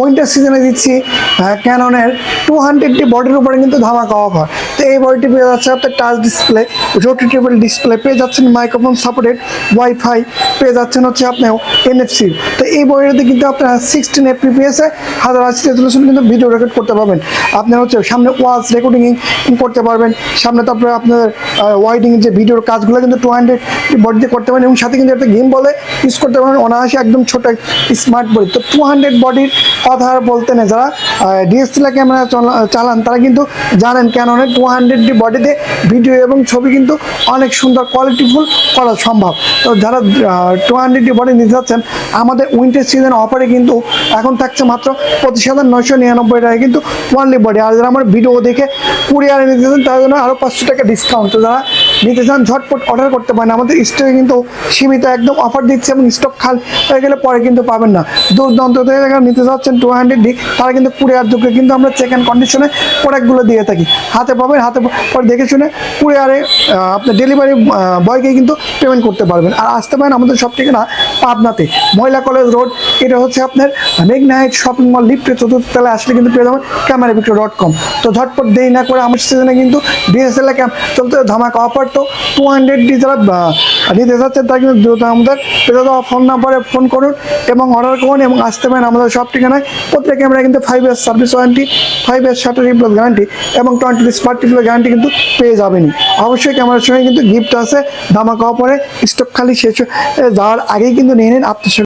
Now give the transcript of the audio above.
Winter সিজনে দিচ্ছি ক্যাননের two হান্ড্রেডটি বডির উপরে কিন্তু ধামাকা অফার তো এই বডিটি পেয়ে যাচ্ছে আপনার টাচ ডিসপ্লে রোটেটেবল ডিসপ্লে পেয়ে যাচ্ছেন মাইক্রোফোন সাপোর্টেড ওয়াইফাই পেয়ে যাচ্ছেন হচ্ছে আপনার এনএফসি তো এই বডিতে কিন্তু আপনার সিক্সটিন এফপিপিএসে হাজার আশি রেজলিউশন কিন্তু ভিডিও রেকর্ড করতে পারবেন। আপনার হচ্ছে সামনে ওয়াজ রেকর্ডিং করতে পারবেন। সামনে তারপরে আপনার ওয়াইডিং যে ভিডিওর কাজগুলো কিন্তু টু হান্ড্রেড বডিতে করতে পারেন এবং সাথে কিন্তু একটা গেম বলে ইউজ করতে পারবেন। অনায়াসে একদম ছোট স্মার্ট বডি তো টু হান্ড্রেড বডির কথা আর বলতে নেই যারা ডিএসএলআর ক্যামেরা চালান, তারা কিন্তু জানেন ক্যাননের টু হান্ড্রেডটি বডিতে ভিডিও এবং ছবি কিন্তু অনেক সুন্দর কোয়ালিটিফুল করা সম্ভব। তো যারা টু হান্ড্রেডটি বডি নিতে যাচ্ছেন, আমাদের উইন্টার সিজন অফারে কিন্তু এখন থাকছে মাত্র পঁচিশ হাজার নয়শো নিরানব্বই টাকা কিন্তু ওয়ানলি বডি আর যারা আমার ভিডিও দেখে কুরিয়ারে নিতে তার জন্য আরও পাঁচশো টাকা ডিসকাউন্ট তো যারা নিতে চান, ঝটপট অর্ডার করতে পারেন। আমাদের স্টকে কিন্তু সীমিত, একদম অফার দিচ্ছে এবং স্টক খাল হয়ে গেলে পরে কিন্তু পাবেন না। দূর দূরান্ত থেকে যারা নিতে চাচ্ছেন টু হান্ড্রেড ডি তারা কিন্তু কুরিয়ার যোগ্য কিন্তু আমরা চেক অ্যান্ড কন্ডিশনে প্রোডাক্টগুলো দিয়ে থাকি। হাতে পাবেন, হাতে পরে দেখে শুনে কুরিয়ারে আপনার ডেলিভারি বয়কে কিন্তু পেমেন্ট করতে পারবেন। আর আসতে পারেন আমাদের সব ঠিকানা পাবনাতে মহিলা কলেজ রোড এটা হচ্ছে আপনার মেঘনাইট শপিং মল লিফটে চতুর্থ তলায় আসলে কিন্তু পেয়ে যাবেন ক্যামেরা বিক্রি ডট কম তো ঝটপট দেরি না করে, আমার সিজনে কিন্তু ডিএসএলআর ক্যাম চলতে, ধামাকা অফার তো টু হান্ড্রেড নিতে যাচ্ছেন তারা কিন্তু দ্রুত আমাদের পেতে ফোন নাম্বারে ফোন করুন এবং অর্ডার করুন এবং আসতে পারেন আমাদের সব ঠিকানায়। প্রত্যেক ক্যামেরা কিন্তু five years service warranty five years shutter plus guarantee এবং টোয়েন্টি স্মার্ট টিপ্লাস গ্যারান্টি কিন্তু পেয়ে যাবেনই। অবশ্যই ক্যামেরার সঙ্গে কিন্তু গিফট আছে। ধামাকা অফারে স্টক খালি শেষ যাওয়ার আগেই কিন্তু নিয়ে নিন আপনার